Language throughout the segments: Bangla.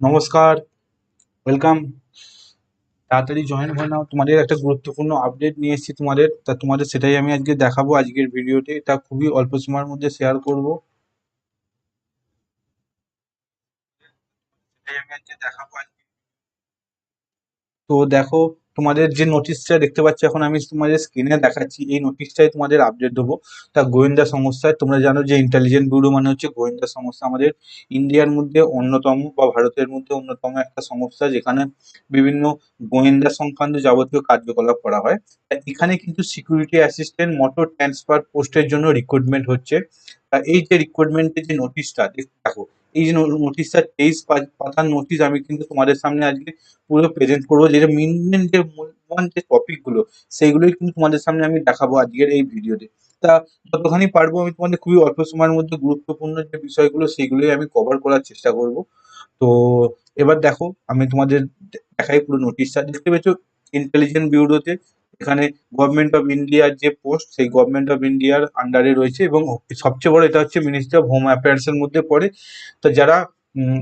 নমস্কার ওয়েলকাম তাড়াতাড়ি জয়েন হয়ে নাও। তোমাদের একটা গুরুত্বপূর্ণ আপডেট নিয়ে এসেছি তোমাদের। তা তোমাদের সেটাই আমি আজকে দেখাবো আজকের ভিডিওতে তা খুবই অল্প সময়ের মধ্যে শেয়ার করব। তো দেখো তোমাদের যে নোটিশটা দেখতে পাচ্ছ, এখন আমি তোমাদের স্ক্রিনে দেখাচ্ছি। এই নোটিশটাই তোমাদের আপডেট দেবো। তা গোয়েন্দা সংস্থায় তোমরা জানো যে ইন্টেলিজেন্ট ব্যুরো মানে হচ্ছে গোয়েন্দা সংস্থা। আমাদের ইন্ডিয়ার মধ্যে অন্যতম বা ভারতের মধ্যে অন্যতম একটা সংস্থা, যেখানে বিভিন্ন গোয়েন্দা সংক্রান্ত যাবতীয় কার্যকলাপ করা হয়। এখানে কিন্তু সিকিউরিটি অ্যাসিস্ট্যান্ট মোটর ট্রান্সফার পোস্টের জন্য রিক্রুটমেন্ট হচ্ছে। তা এই যে রিক্রুটমেন্টের যে নোটিশটা দেখো এই যে নোটিশটা তেইশ পাতার নোটিশ আমি কিন্তু তোমাদের সামনে আজকে পুরো প্রেজেন্ট করব। যেটা মেন মেন যে মূল্যবান যে টপিকগুলো সেইগুলোই কিন্তু তোমাদের সামনে আমি দেখাবো আজকের এই ভিডিওতে তা। যতখানি পারব আমি তোমাদের খুবই অল্প সময়ের মধ্যে গুরুত্বপূর্ণ যে বিষয়গুলো সেগুলোই আমি কভার করার চেষ্টা করব। তো এবার দেখো, আমি তোমাদের দেখাই পুরো নোটিশটা দেখতে পেয়েছ ইন্টেলিজেন্ট ব্যুরোতে এখানে গভর্নমেন্ট অফ ইন্ডিয়ার যে পোস্ট সেই গভর্নমেন্ট অফ ইন্ডিয়ার আন্ডারে রয়েছে এবং সবচেয়ে বড় এটা হচ্ছে মিনিস্ট্রি অফ হোম অ্যাফেয়ার্স এর মধ্যে পড়ে। তো যারা উম,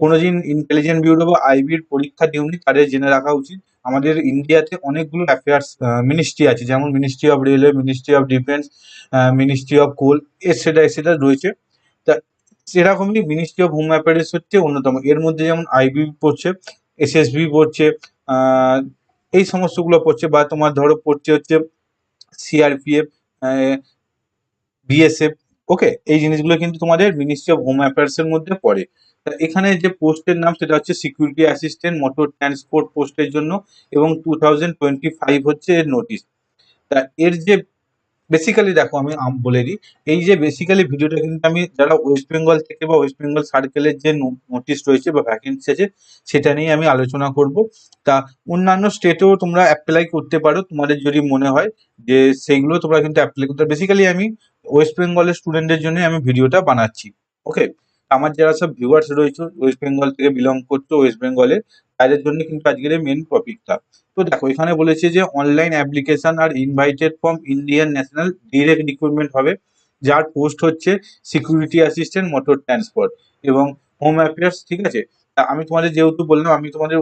কোনোদিন ইন্টেলিজেন্ট ব্যুরো বা আইবির পরীক্ষা দিওনি তাদের জেনে রাখা উচিত আমাদের ইন্ডিয়াতে অনেকগুলো অ্যাফেয়ার্স মিনিস্ট্রি আছে যেমন ministry of railway ministry of defence ministry of coal এসেটা এসেটা রয়েছে। তা সেরকমই মিনিস্ট্রি অফ হোম অ্যাফেয়ার্স হচ্ছে অন্যতম। এর মধ্যে যেমন আইবি পড়ছে এসএসবি পড়ছে এই সমস্তগুলো পড়ছে বা তোমার ধরো পড়ছে হচ্ছে সিআরপিএফ বিএসএফ ওকে এই জিনিসগুলো কিন্তু তোমাদের মিনিস্ট্রি অফ হোম অ্যাফেয়ার্স এর মধ্যে পড়ে। এখানে যে পোস্টের নাম সেটা হচ্ছে সিকিউরিটি অ্যাসিস্ট্যান্ট মোটর ট্রান্সপোর্ট পোস্টের জন্য এবং টু থাউজেন্ড টোয়েন্টি ফাইভ হচ্ছে এর নোটিশ তা এর যে বেসিক্যালি দেখো আমি বলে দিই। এই যে বেসিক্যালি ভিডিওটা কিন্তু আমি, যারা ওয়েস্ট বেঙ্গল থেকে বা ওয়েস্ট বেঙ্গল সার্কেলের যে নোটিশ রয়েছে বা ভ্যাকেন্সি আছে, সেটা নিয়ে আমি আলোচনা করব। তা অন্যান্য স্টেটেও তোমরা অ্যাপ্লাই করতে পারো, তোমাদের যদি মনে হয় যে সেইগুলো তোমরা কিন্তু অ্যাপ্লাই করতে বেসিক্যালি আমি ওয়েস্ট বেঙ্গলের স্টুডেন্টদের জন্য আমি ভিডিওটা বানাচ্ছি। ওকে আমার যারা সব ভিউয়ার্স রয়েছে ওয়েস্ট বেঙ্গল থেকে বিলং করছ ওয়েস্ট বেঙ্গলের তাদের জন্য কিন্তু আজকের মেন টপিকটা তো দেখো, এখানে বলেছে যে online application are invited from Indian national direct recruitment হবে, যার পোস্ট হচ্ছে সিকিউরিটি অ্যাসিস্ট্যান্ট মোটর ট্রান্সপোর্ট এবং হোম অ্যাফেয়ার্স ঠিক আছে? তা আমি তোমাদের যেহেতু বললাম, আমি তোমাদের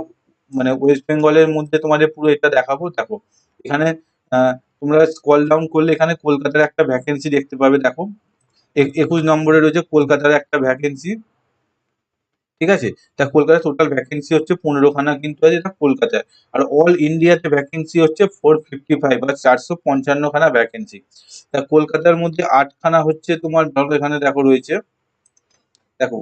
মানে ওয়েস্ট বেঙ্গলের মধ্যে তোমাদের পুরো এটা দেখাবো। দেখো, এখানে তোমরা স্কল ডাউন করলে এখানে কলকাতার একটা ভ্যাকেন্সি দেখতে পাবে, দেখো। একুশ নম্বরে রয়েছে কলকাতার একটা ভ্যাকেন্সি ঠিক আছে? তা কলকাতায় টোটাল ভ্যাকেন্সি হচ্ছে পনেরোখানা কিন্তু আছে, এটা কলকাতায়। আর অল ইন্ডিয়াতে ভ্যাকেন্সি হচ্ছে ফোর ফিফটি ফাইভ বা চারশো পঞ্চান্ন খানা ভ্যাকেন্সি তা কলকাতার মধ্যে আটখানা হচ্ছে তোমার, ধরো এখানে দেখো রয়েছে, দেখো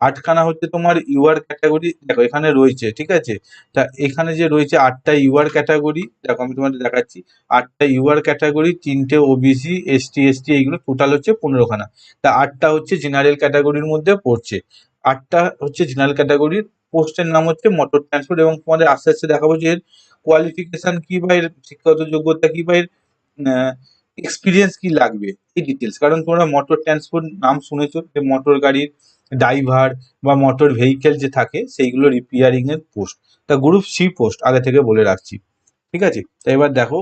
আটখানা হচ্ছে তোমার ইউআর ক্যাটাগরি দেখো এখানে রয়েছে, ঠিক আছে? তা এখানে যে রয়েছে আটটা ইউআর ক্যাটাগরি দেখো আমি তোমাদের দেখাচ্ছি, আটটা ইউআর ক্যাটাগরি তিনটে ওবিসি এসটি এসটি এইগুলো টোটাল হচ্ছে পনেরোখানা। তা আটটা হচ্ছে জেনারেল ক্যাটাগরির মধ্যে পড়ছে। আটটা হচ্ছে জেনারেল ক্যাটাগরির পোস্টের নাম হচ্ছে মোটর ট্রান্সপোর্ট এবং তোমাদের আস্তে আস্তে দেখাবো যে এর কোয়ালিফিকেশন কি বা এর শিক্ষাগত যোগ্যতা কি বা এর এক্সপিরিয়েন্স কি লাগবে, এই ডিটেলস কারণ তোমরা মোটর ট্রান্সপোর্ট নাম শুনেছো, যে মোটর গাড়ির ড্রাইভার বা মোটর ভেহিকেল যে থাকে, সেইগুলো রিপেয়ারিং এর পোস্ট তা গ্রুপ সি পোস্ট আগে থেকে বলে রাখছি। ঠিক আছে? তা এবার দেখো।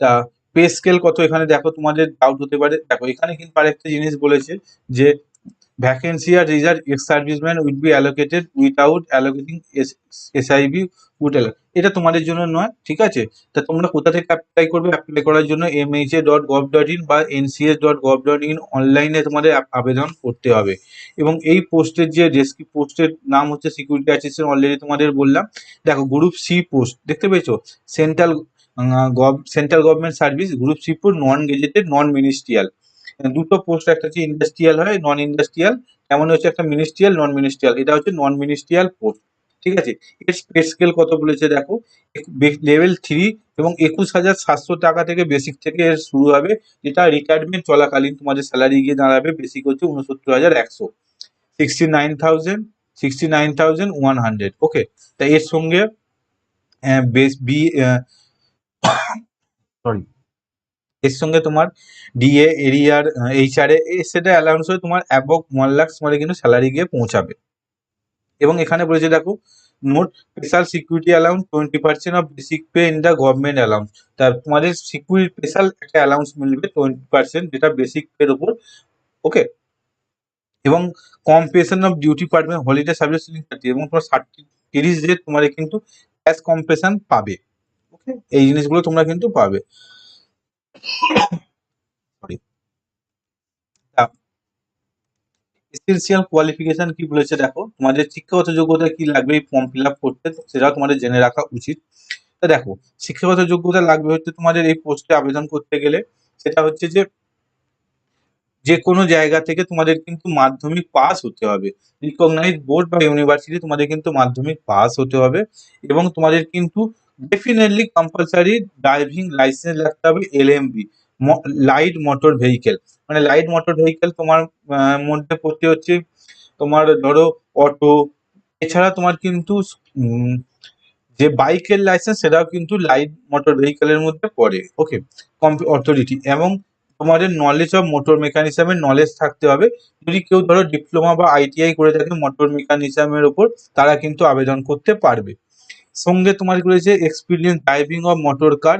তা পে স্কেল কত? এখানে দেখো, তোমাদের ডাউট হতে পারে। দেখো, এখানে কিন্তু আরেকটা জিনিস বলেছে যে are reserve ex serviceman will be allocated without allocating SIB would এটা তোমাদের জন্য নয়, ঠিক আছে? তা তোমরা কোথা থেকে অ্যাপ্লাই করবে? অ্যাপ্লাই করার জন্য MHA dot gov dot in বা NCS dot gov dot in অনলাইনে তোমাদের আবেদন করতে হবে। এবং এই পোস্টের যে ডেস্কি পোস্টের নাম হচ্ছে সিকিউরিটি অ্যাসিস্ট্যান্ট অলরেডি তোমাদের বললাম। দেখো গ্রুপ সি পোস্ট দেখতে পেয়েছ? Central gov central government service group C post non gazetted non ministerial দুটো পোস্ট, একটা হচ্ছে ইন্ডাস্ট্রিয়াল হয় নন ইন্ডাস্ট্রিয়াল তেমন হচ্ছে একটা মিনিস্ট্রিয়াল নন মিনিস্ট্রিয়াল এটা হচ্ছে নন মিনিস্ট্রিয়াল পোস্ট ঠিক আছে? এর পে স্কেল কত বলেছে দেখো? লেভেল থ্রি এবং একুশ হাজার সাতশো টাকা থেকে বেসিক থেকে এর শুরু হবে, যেটা রিটায়ারমেন্ট চলাকালীন তোমাদের স্যালারি গিয়ে দাঁড়াবে বেসিক হচ্ছে উনসত্তর হাজার একশো। Sixty nine thousand sixty nine thousand one hundred okay তা এর সঙ্গে বেস বি সরি এর সঙ্গে তোমার ডিএ এরিয়ার এইচআরএ সেটা অ্যালাউন্স হয়ে তোমার অ্যাবভ ওয়ান লাখ তোমাদের কিন্তু স্যালারি গিয়ে পৌঁছাবে। এবং এখানে বলেছে, দেখো note special security allowance twenty percent of basic pay in the government allowance তার তোমাদের সিকিউরিটি স্পেশাল একটা অ্যালাউন্স মিলবে টোয়েন্টি পার্সেন্ট যেটা বেসিক পের উপর। ওকে এবং কম্পেশন অফ ডিউটি পারবে হলিডে সার্ভিস এবং তোমার ষাটটি তিরিশ ডে তোমার কিন্তু ক্যাশ কম্পেশন পাবে। ওকে এই জিনিসগুলো তোমরা কিন্তু পাবে। Sorry. এসেন্সিয়াল কি বলেছে দেখো? তোমাদের শিক্ষাগত যোগ্যতা কি লাগবে এই ফর্ম ফিল করতে? সেটাও তোমাদের জেনে রাখা উচিত। তা দেখো, শিক্ষাগত যোগ্যতা লাগবে হচ্ছে তোমাদের এই পোস্টে আবেদন করতে গেলে। সেটা হচ্ছে যে যে কোনো জায়গা থেকে তোমাদের কিন্তু মাধ্যমিক পাস হতে হবে। রিকগনাইজ বোর্ড বা ইউনিভার্সিটি তোমাদের কিন্তু মাধ্যমিক পাস হতে হবে এবং তোমাদের কিন্তু ডেফিনেটলি কম্পালসারি ড্রাইভিং লাইসেন্স রাখতে হবে এলএমবি লাইট মোটর ভেহিকেল মানে লাইট মোটর ভেহিকেল তোমার মধ্যে পড়তে হচ্ছে, তোমার ধরো অটো এছাড়া তোমার কিন্তু যে বাইকের লাইসেন্স সেটাও কিন্তু লাইট মোটর ভেহিকেলের মধ্যে পড়ে ওকে অথরিটি এবং তোমাদের নলেজ অফ মোটর মেকানিজমের নলেজ থাকতে হবে। যদি কেউ ধরো ডিপ্লোমা বা আইটিআই করে থাকে মোটর মেকানিজমের উপর, তারা কিন্তু আবেদন করতে পারবে। সঙ্গে তোমার কি রয়েছে experience driving of motor car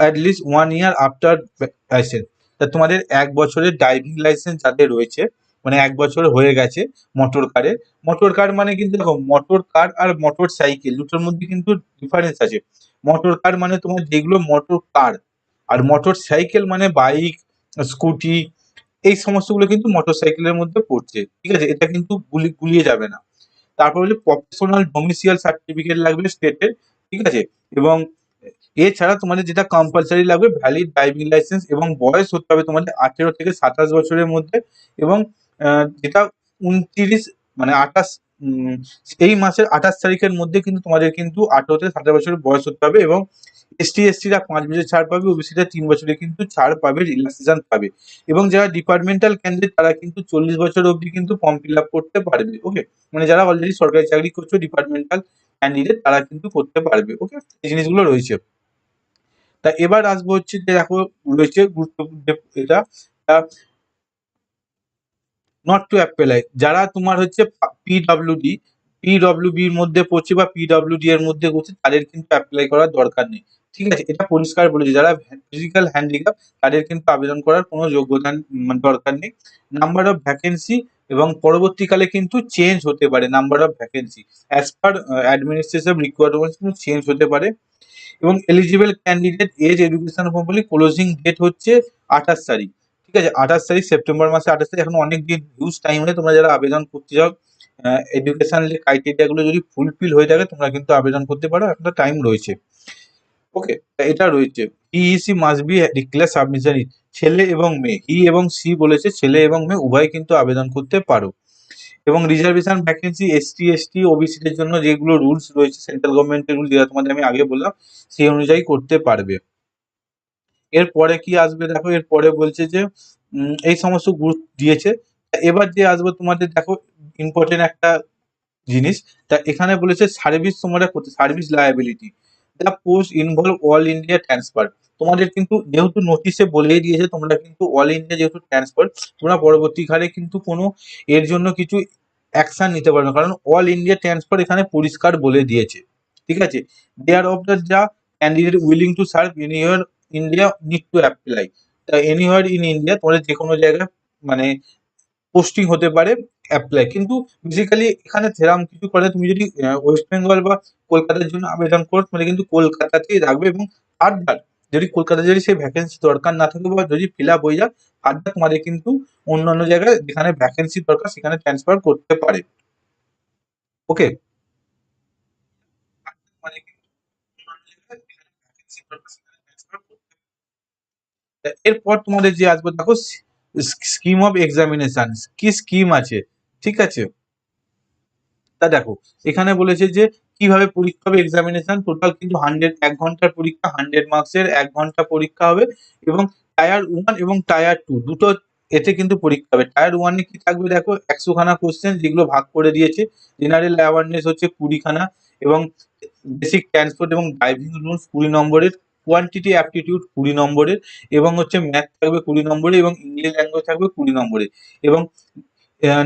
at least one year after licence তা তোমাদের এক বছরের ড্রাইভিং লাইসেন্স যাদের রয়েছে মানে এক বছর হয়ে গেছে মোটর কারের মোটর কার মানে কিন্তু দেখো মোটর কার আর মোটর সাইকেল দুটোর মধ্যে কিন্তু ডিফারেন্স আছে। মোটর কার মানে তোমার যেগুলো মোটর কার আর মোটর সাইকেল মানে বাইক স্কুটি এই সমস্তগুলো কিন্তু মোটর সাইকেলের মধ্যে পড়ছে। ঠিক আছে? এটা কিন্তু গুলি, গুলিয়ে যাবে না। তারপর হচ্ছে প্রফেশনাল ডোমিসিয়াল সার্টিফিকেট লাগবে স্টেটের ঠিক আছে? এবং এছাড়া তোমাদের যেটা কম্পালসারি লাগবে ভ্যালিড ড্রাইভিং লাইসেন্স এবং বয়স হতে হবে তোমাদের আঠেরো থেকে সাতাশ বছরের মধ্যে এবং যেটা উনত্রিশ মানে আঠাশ এই মাসের আঠাশ তারিখের মধ্যে কিন্তু তোমাদের কিন্তু আঠেরো থেকে সাতাশ বছরের বয়স হতে হবে এবং এসটি এসটিরা পাঁচ বছর ছাড় পাবে ওবিসিরা তিন বছরে কিন্তু ছাড় পাবে রিল্যাক্সেশন পাবে। এবং যারা ডিপার্টমেন্টাল ক্যান্ডিডেট তারা কিন্তু চল্লিশ বছর অবধি কিন্তু ফর্ম ফিল আপ করতে পারবে ওকে মানে যারা অলরেডি সরকারি চাকরি করছ ডিপার্টমেন্টাল ক্যান্ডিডেট তারা কিন্তু করতে পারবে ওকে এই জিনিসগুলো রয়েছে। তা এবার আসব হচ্ছে যে দেখো, রয়েছে গুরুত্বপূর্ণ এটা নট টু অ্যাপ্লাই যারা তোমার হচ্ছে পিডব্লিউডি পিডব্লিউবি এর মধ্যে পড়ছে বা পিডব্লিউডি এর মধ্যে পড়ছে, তাদের কিন্তু অ্যাপ্লাই করার দরকার নেই। ঠিক আছে, এটা পরিষ্কার বলেছে। যারা ফিজিক্যাল হ্যান্ডিক্যাপ তাদের কিন্তু আবেদন করার কোনো যোগ্যতা মানে দরকার নেই। নাম্বার অফ ভ্যাকেন্সি এবং পরবর্তীকালে কিন্তু চেঞ্জ হতে পারে number of vacancy as per administrative requirements কিন্তু চেঞ্জ হতে পারে। এবং eligible candidate age education formally closing date হচ্ছে আঠাশ তারিখ। ঠিক আছে, আঠাশ তারিখ সেপ্টেম্বর মাসে আঠাশ তারিখ। এখন অনেক দিন হিউজ টাইম হলে তোমরা যারা আবেদন করতে চাও এডুকেশন ক্রাইটেরিয়া গুলো যদি ফুলফিল হয়ে থাকে, তোমরা কিন্তু আবেদন করতে পারো। একটা টাইম রয়েছে। ওকে এটা রয়েছে। He she must be declare submission ছেলে এবং মেয়ে। হি এবং সি বলেছে ছেলে এবং মেয়ে উভয় কিন্তু আবেদন করতে পারো। এবং রিজার্ভেশন ভ্যাকেন্সি এসটি এসটি ওবিসিদের জন্য যেগুলো রুলস রয়েছে সেন্ট্রাল গভর্নমেন্টের রুল যেটা তোমাদের আমি আগে বললাম, সেই অনুযায়ী করতে পারবে। এরপরে কি আসবে দেখো, এরপরে বলছে যে এই সমস্ত গুরুত্ব দিয়েছে। এবার যে আসবে তোমাদের দেখো ইম্পর্টেন্ট একটা জিনিস। তা এখানে বলেছে সার্ভিস তোমরা service liability the post involve all India transfer তোমাদের কিন্তু যেহেতু নোটিশে বলেই দিয়েছে, তোমরা কিন্তু অল ইন্ডিয়া যেহেতু ট্রান্সফার তোমরা পরবর্তীকালে কিন্তু কোনো এর জন্য কিছু অ্যাকশন নিতে পারবে কারণ অল ইন্ডিয়া ট্রান্সফার এখানে পরিষ্কার বলে দিয়েছে। ঠিক আছে? দেয়ার অফ দ্য যা candidate willing to serve anywhere India need to apply anywhere in India তোমাদের যে কোনো জায়গায় মানে পোস্টিং হতে পারে। অ্যাপ্লাই কিন্তু বেসিক্যালি এখানে সেরাম কিছু করে তুমি যদি ওয়েস্ট বেঙ্গল বা কলকাতার জন্য আবেদন করো, তাহলে কিন্তু কলকাতাতেই রাখবে এবং ফার্দার যদি কলকাতায় যদি সেই ভ্যাকেন্সি দরকার না থাকে বা যদি ফিল আপ হয়ে যায় ফার্দার তোমাদের কিন্তু অন্যান্য জায়গায় যেখানে ভ্যাকেন্সি দরকার সেখানে ট্রান্সফার করতে পারে। ওকে এরপর তোমাদের যে আসবে, দেখো স্কিম অফ এক্সামিনেশন কি স্কিম আছে? ঠিক আছে? তা দেখো, এখানে বলেছে যে কীভাবে পরীক্ষা হবে এক্সামিনেশন টোটাল কিন্তু হান্ড্রেড এক ঘণ্টার পরীক্ষা হান্ড্রেড মার্কসের এক ঘণ্টা পরীক্ষা হবে এবং টায়ার ওয়ান এবং টায়ার টু দুটো এতে কিন্তু পরীক্ষা হবে। টায়ার ওয়ানে কি থাকবে দেখো? একশো খানা কোশ্চেন যেগুলো ভাগ করে দিয়েছে। জেনারেল অ্যাওয়ারনেস হচ্ছে কুড়িখানা এবং বেসিক ট্রান্সপোর্ট এবং ড্রাইভিং রুলস কুড়ি নম্বরের কোয়ান্টিটি অ্যাপটিটিউড কুড়ি নম্বরের এবং হচ্ছে ম্যাথ থাকবে কুড়ি নম্বরে এবং ইংলিশ ল্যাঙ্গুয়েজ থাকবে কুড়ি নম্বরে এবং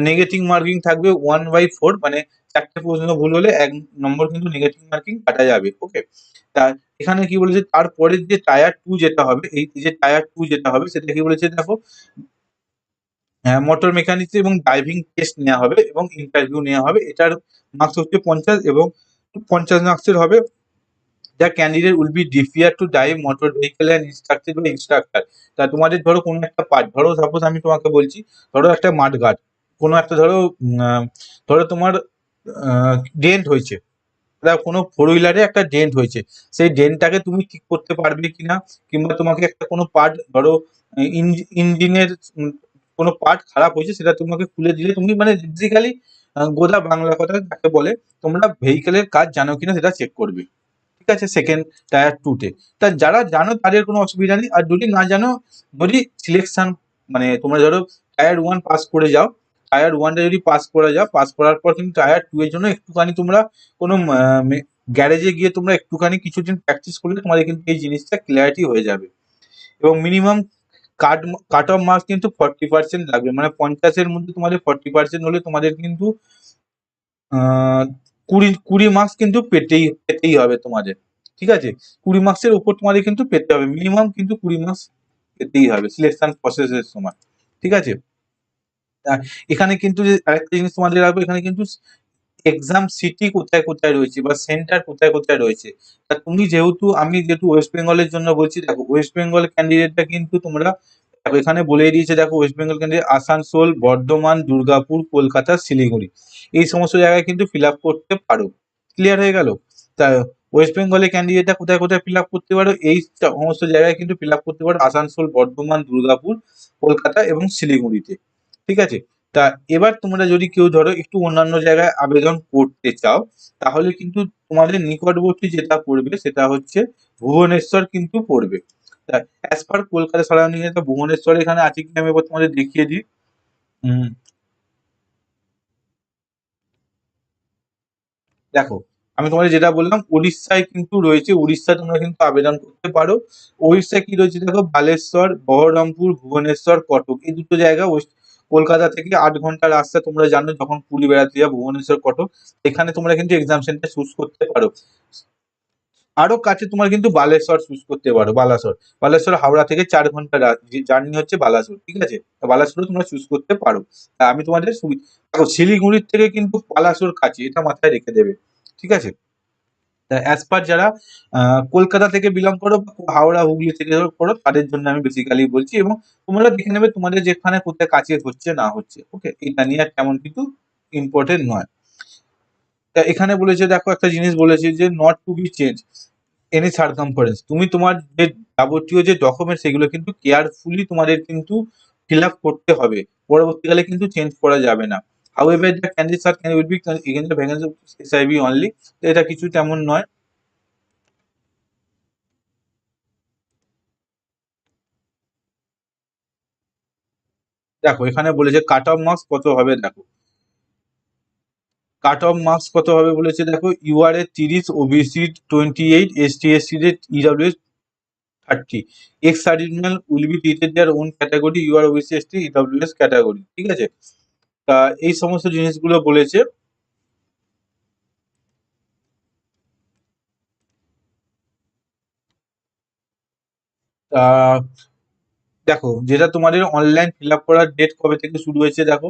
নেগেটিভ মার্কিং থাকবে ওয়ান বাই ফোর মানে চারটে প্রশ্ন ভুল হলে এক নম্বর কিন্তু নেগেটিভ মার্কিং কাটা যাবে ওকে তা এখানে কি বলেছে তারপরে যে টায়ার টু যেটা হবে, এই যে টায়ার টু যেটা হবে, সেটা কি বলেছে দেখো? হ্যাঁ মোটর মেকানিক্স এবং ড্রাইভিং টেস্ট নেওয়া হবে এবং ইন্টারভিউ নেওয়া হবে, এটার মার্কস হচ্ছে পঞ্চাশ এবং পঞ্চাশ মার্কসের হবে। The candidate will be defier to drive motor vehicle and instructed by instructor তা তোমাদের ধরো কোনো একটা পার্ট ধরো সাপোজ আমি তোমাকে বলছি, ধরো একটা মাঠ গার্ড কোনো একটা ধরো ধরো তোমার ডেন্ট হয়েছে। কোনো ফোর হুইলারে একটা ডেন্ট হয়েছে। সেই ডেন্টটাকে তুমি ঠিক করতে পারবে কিনা, কিংবা তোমাকে একটা কোনো পার্ট ধরো ইঞ্জিনের কোনো পার্ট খারাপ হয়েছে, সেটা তোমাকে খুলে দিলে তুমি মানে বেসিক্যালি গোদা বাংলা কথা যাকে বলে, তোমরা ভেহিকেলের কাজ জানো কিনা সেটা চেক করবে। ঠিক আছে? সেকেন্ড টায়ার টুতে তা। যারা জানো তাদের কোনো অসুবিধা নেই। আর যদি না জানো, যদি সিলেকশন মানে তোমরা ধরো টায়ার ওয়ান পাস করে যাও টায়ার ওয়ানটা যদি পাস করা যাও পাস করার পর কিন্তু টায়ার টু এর জন্য একটুখানি তোমরা কোনো গ্যারেজে গিয়ে তোমরা একটুখানি কিছুদিন প্র্যাকটিস করলে তোমাদের কিন্তু এই জিনিসটা ক্লিয়ারিটি হয়ে যাবে। এবং minimum cut cut off marks কিন্তু ফর্টি পার্সেন্ট লাগবে। মানে পঞ্চাশের মধ্যে তোমাদের ফর্টি পার্সেন্ট হলে তোমাদের কিন্তু কুড়ি কুড়ি মার্কস কিন্তু পেতেই পেতেই হবে তোমাদের। ঠিক আছে? কুড়ি মার্কসের উপর তোমাদের কিন্তু পেতে হবে। মিনিমাম কিন্তু কুড়ি মার্কস পেতেই হবে সিলেকশন প্রসেসের সময়। ঠিক আছে? এখানে কিন্তু যে আরেকটা জিনিস তোমাদের রাখব, এখানে কিন্তু এক্সাম সিটি কোথায় কোথায় রয়েছে বা সেন্টার কোথায় কোথায় রয়েছে। তা তুমি যেহেতু, আমি যেহেতু ওয়েস্ট বেঙ্গলের জন্য বলছি, দেখো ওয়েস্ট বেঙ্গল ক্যান্ডিডেটটা কিন্তু তোমরা এখানে বলেই দিয়েছে, দেখো ওয়েস্ট বেঙ্গল ক্যান্ডিডেট আসানসোল, বর্ধমান, দুর্গাপুর, কলকাতা, শিলিগুড়ি। এই সমস্ত জায়গায় কিন্তু ফিল করতে পারো। ক্লিয়ার হয়ে গেল? তা ওয়েস্ট বেঙ্গলের ক্যান্ডিডেটটা কোথায় কোথায় ফিল করতে পারো, এই সমস্ত জায়গায় কিন্তু ফিল করতে পারো আসানসোল, বর্ধমান, দুর্গাপুর, কলকাতা এবং শিলিগুড়িতে। ঠিক আছে? তা এবার তোমরা যদি কেউ ধরো একটু অন্যান্য জায়গায় আবেদন করতে চাও, তাহলে কিন্তু তোমাদের নিকটবর্তী যেটা পড়বে সেটা হচ্ছে ভুবনেশ্বর কিন্তু পড়বে। অ্যাজ পার কলকাতা সারাউন্ডিং এ ভুবনেশ্বর এখানে আছে কি আমি এবার তোমাদের দেখিয়ে দিই। দেখো, আমি তোমাদের যেটা বললাম, উড়িষ্যায় কিন্তু রয়েছে উড়িষ্যা তোমরা কিন্তু আবেদন করতে পারো। উড়িষ্যায় কি রয়েছে দেখো? বালেশ্বর, বহরমপুর, ভুবনেশ্বর, কটক এই দুটো জায়গা ওয়েস্ট কলকাতা থেকে আট ঘণ্টা রাস্তা তোমরা জানো যখন পুরী, বেড়াতে যাও ভুবনেশ্বর, কটক, এখানে তোমরা কিন্তু এক্সাম সেন্টার চুজ করতে পারো। আরও কাছে তোমার কিন্তু বালেশ্বর চুজ করতে পারো, বালাসর। বালেশ্বর হাওড়া থেকে চার ঘণ্টা জার্নি হচ্ছে বালাসর, ঠিক আছে? তা বালাসরও তোমরা চুজ করতে পারো। আমি তোমাদের সুবি- দেখো, শিলিগুড়ির থেকে কিন্তু বালাসর কাছে, এটা মাথায় রেখে দেবে, ঠিক আছে? তা অ্যাজ পার যারা কলকাতা থেকে বিলং করো হাওড়া, হুগলি থেকে করো, তাদের জন্য আমি বেসিক্যালি বলছি এবং তোমরা দেখে নেবে তোমাদের যেখানে কোথায় কাছে হচ্ছে না হচ্ছে ওকে এটা নিয়ে তেমন কিন্তু ইম্পর্টেন্ট নয়। তা এখানে বলেছে, দেখো একটা জিনিস বলেছে যে not to be change any circumference তুমি তোমার যে যাবতীয় যে ডকুমেন্ট সেগুলো কিন্তু কেয়ারফুলি তোমাদের কিন্তু ফিল আপ করতে হবে। পরবর্তীকালে কিন্তু চেঞ্জ করা যাবে না। However the candidates are can will be again the vacancy SIB only এটা কিছু তেমন নয়। দেখো, এখানে বলেছে কাট অফ মার্কস কত হবে, দেখো। কাট অফ মার্কস কত হবে বলেছে, দেখো ইউআর এ তিরিশ OBC twenty eight S T S C EWS thirty ex certificate will be treated their own category UR OBC S T EWS category ঠিক আছে? তা এই সমস্ত জিনিসগুলো বলেছে। দেখো, যেটা তোমাদের অনলাইন ফিল আপ করার ডেট কবে থেকে শুরু হয়েছে দেখো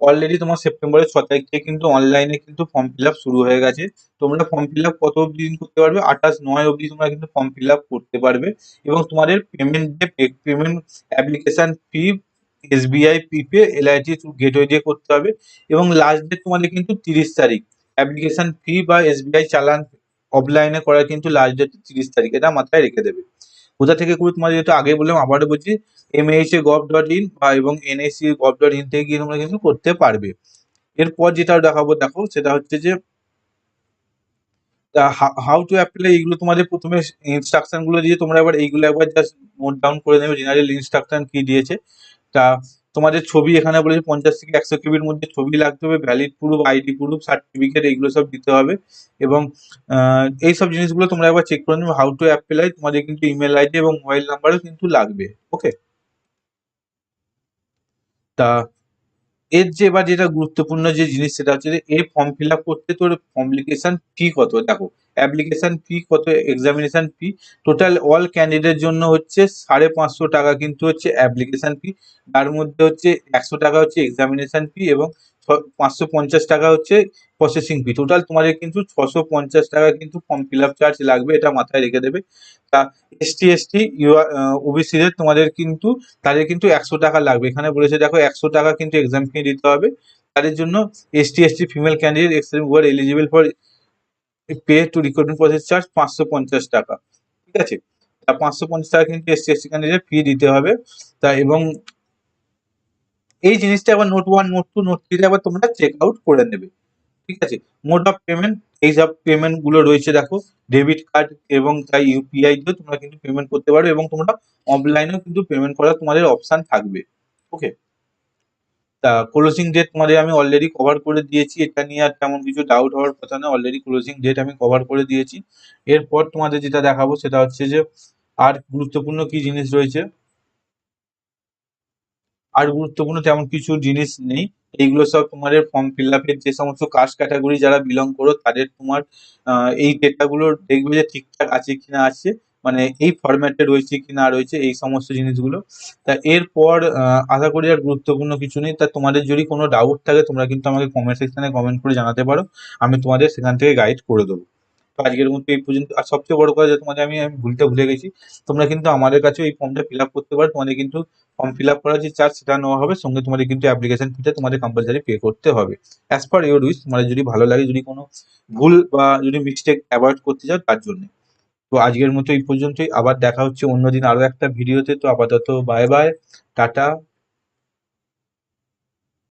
অলরেডি তোমার সেপ্টেম্বরের ছ তারিখ থেকে কিন্তু অনলাইনে কিন্তু ফর্ম ফিল আপ শুরু হয়ে গেছে। তোমরা ফর্ম ফিল আপ কত অবধি দিন করতে পারবে? আঠাশ, নয় অবধি তোমরা কিন্তু ফর্ম ফিল আপ করতে পারবে। এবং তোমাদের পেমেন্ট যে payment application fee SBI ePay LIT gateway দিয়ে করতে হবে এবং লাস্ট ডেট তোমাদের কিন্তু তিরিশ তারিখ। অ্যাপ্লিকেশন ফি বা এসবিআই চালান অফলাইনে করার কিন্তু লাস্ট ডেট তিরিশ তারিখ, এটা মাথায় রেখে দেবে। কোথা থেকে করবে তোমাদের যেহেতু আগে বললাম, আবারও বলছি এমএইচএ গভ ডট ইন বা এবং এনএসসি গভ ডট ইন থেকে গিয়ে তোমরা কিন্তু করতে পারবে। এরপর যেটা দেখাবো, দেখো, সেটা হচ্ছে যে হাউ টু অ্যাপ্লাই এইগুলো তোমাদের প্রথমে ইনস্ট্রাকশনগুলো দিয়ে তোমরা এবার এইগুলো একবার জাস্ট নোট ডাউন করে নেবে জেনারেল ইনস্ট্রাকশন কি দিয়েছে। তা তোমাদের ছবি এখানে বলেছে পঞ্চাশ থেকে একশো কেবির মধ্যে ছবি লাগতে হবে valid proof ID proof certificate এইগুলো সব দিতে হবে এবং এই সব জিনিসগুলো তোমরা একবার চেক করে নেবে হাউ টু অ্যাপ্লাই তোমাদের কিন্তু ইমেল আইডি এবং মোবাইল নাম্বারও কিন্তু লাগবে ওকে তা, এর যে এবার যেটা গুরুত্বপূর্ণ যে জিনিস সেটা হচ্ছে যে এই ফর্ম ফিল আপ করতে তোর কমপ্লিকেশন ফি কত? দেখো অ্যাপ্লিকেশন ফি কত examination fee total all candidate জন্য হচ্ছে সাড়ে পাঁচশো টাকা কিন্তু হচ্ছে অ্যাপ্লিকেশন ফি তার মধ্যে হচ্ছে একশো টাকা হচ্ছে এক্সামিনেশন ফি এবং পাঁচশো পঞ্চাশ টাকা হচ্ছে প্রসেসিং ফি টোটাল তোমাদের কিন্তু ছশো পঞ্চাশ টাকা কিন্তু ফর্ম ফিল আপ চার্জ লাগবে, এটা মাথায় রেখে দেবে। তা এসটি এসটি ওবিসিদের তোমাদের কিন্তু, তাদের কিন্তু একশো টাকা লাগবে। এখানে বলেছে দেখো একশো টাকা কিন্তু এক্সাম ফি দিতে হবে। তাদের জন্য ST ST female candidate extreme war eligible for pay to recruitment process charge পাঁচশো পঞ্চাশ টাকা, ঠিক আছে? তা পাঁচশো পঞ্চাশ টাকা কিন্তু এসটি এসটি ক্যান্ডিডেট ফি দিতে হবে। তা এবং এই জিনিসটা আবার note one note two note থ্রিতে আবার তোমরা চেক আউট করে নেবে, ঠিক আছে? মোড অফ পেমেন্ট এই সব পেমেন্ট রয়েছে, দেখো ডেবিট কার্ড এবং তাই ইউপিআই দিয়ে তোমরা কিন্তু পেমেন্ট করতে পারো এবং তোমরা অফলাইনেও কিন্তু পেমেন্ট করার তোমাদের অপশন থাকবে ওকে তা ক্লোজিং ডেট তোমাদের আমি অলরেডি কভার করে দিয়েছি। এটা নিয়ে আর তেমন কিছু ডাউট হওয়ার কথা নয় অলরেডি ক্লোজিং ডেট আমি কভার করে দিয়েছি। এরপর তোমাদের যেটা দেখাবো সেটা হচ্ছে যে, আর গুরুত্বপূর্ণ কি জিনিস রয়েছে? আর গুরুত্বপূর্ণ তেমন কিছু জিনিস নেই। এইগুলো সব তোমাদের ফর্ম ফিল আপের যে সমস্ত কাস্ট ক্যাটাগরি যারা বিলং করো, তাদের তোমার এই ডেটাগুলো দেখবে যে ঠিকঠাক আছে কিনা আছে। মানে এই ফরম্যাটে রয়েছে কি না রয়েছে এই সমস্ত জিনিসগুলো। তা এরপর আশা করি আর গুরুত্বপূর্ণ কিছু নেই। তা তোমাদের যদি কোনো ডাউট থাকে, তোমরা কিন্তু আমাকে কমেন্ট সেকশনে কমেন্ট করে জানাতে পারো। আমি তোমাদের সেখান থেকে গাইড করে দেবো। তো আজকের মতো এই পর্যন্ত। আর সবচেয়ে বড় কথা যে তোমাদের আমি আমি ভুলতে ভুলে গেছি। তোমরা কিন্তু আমাদের কাছে এই ফর্মটা ফিল আপ করতে পারো। তোমাদের কিন্তু ফর্ম ফিল আপ করার যে চার্জ সেটা নেওয়া হবে। সঙ্গে তোমাদের কিন্তু অ্যাপ্লিকেশন ফিটা তোমাদের কম্পালসারি পে করতে হবে। অ্যাজ পার ইউর উইশ তোমাদের যদি ভালো লাগে, যদি কোনো ভুল বা যদি মিস্টেক অ্যাভয়েড করতে চাও, তার জন্য। তো আজকের মতো এই পর্যন্তই। আবার দেখা হচ্ছে অন্যদিন আরও একটা ভিডিওতে। তো আপাতত বাই বাই টাটা।